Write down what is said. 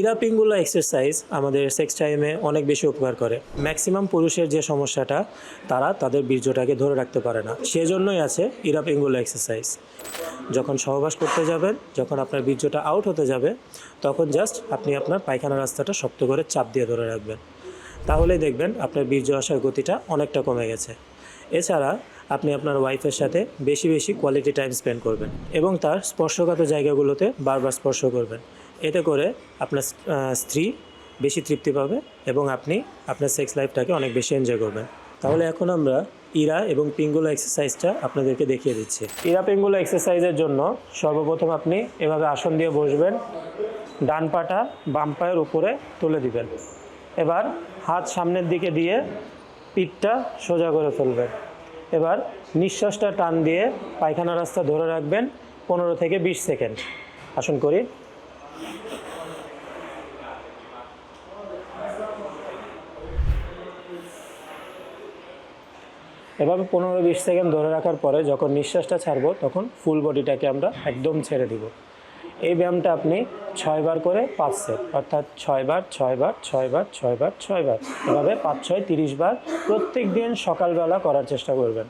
ইরাপিংগুলো exercise আমাদের sex টাইমে অনেক বেশি উপকার করে। ম্যাক্সিমাম পুরুষের যে সমস্যাটা, তারা তাদের বীর্যটাকে ধরে রাখতে পারে না। সেজন্যই আছে ইরাপিংগুলো এক্সারসাইজ যখন সহবাস করতে যাবেন, যখন আপনার বীর্যটা আউট হতে যাবে, তখন জাস্ট আপনি আপনার পায়খানা রাস্তাটা শক্ত করে চাপ দিয়ে ধরে রাখবেন। তাহলেই দেখবেন আপনার বীর্য আসার গতিটা অনেকটা কমে গেছে। এছাড়া আপনি আপনার ওয়াইফের সাথে বেশি বেশি কোয়ালিটি টাইম স্পেন্ড করবেন এবং তার স্পর্শগত জায়গাগুলোতে বারবার স্পর্শ করবেন। এতে করে আপনার স্ত্রী বেশি তৃপ্তি পাবে এবং আপনি আপনার সেক্স লাইফটাকে অনেক বেশি এনজয় করবেন। তাহলে এখন আমরা ইরা এবং পিঙ্গুলো এক্সারসাইজটা আপনাদেরকে দেখিয়ে দিচ্ছি। ইরা পিঙ্গুলো এক্সারসাইজের জন্য সর্বপ্রথম আপনি এভাবে আসন দিয়ে বসবেন, ডান পাটা বাম পায়ের উপরে তুলে দিবেন। এবার হাত সামনের দিকে দিয়ে পিঠটা সোজা করে ফেলবেন। এবার নিঃশ্বাসটা টান দিয়ে পায়খানা রাস্তা ধরে রাখবেন পনেরো থেকে বিশ সেকেন্ড। আসন করি। এভাবে পনেরো বিশ সেকেন্ড ধরে রাখার পরে যখন নিঃশ্বাসটা ছাড়বো, তখন ফুল বডিটাকে আমরা একদম ছেড়ে দিব। এই ব্যায়ামটা আপনি ছয়বার করে পাঁচ সেট অর্থাৎ ছয়বার ছয়বার ছয়বার ছয়বার ছয়বার এভাবে পাঁচ, ছয়, তিরিশ বার প্রত্যেক দিন সকালবেলা করার চেষ্টা করবেন।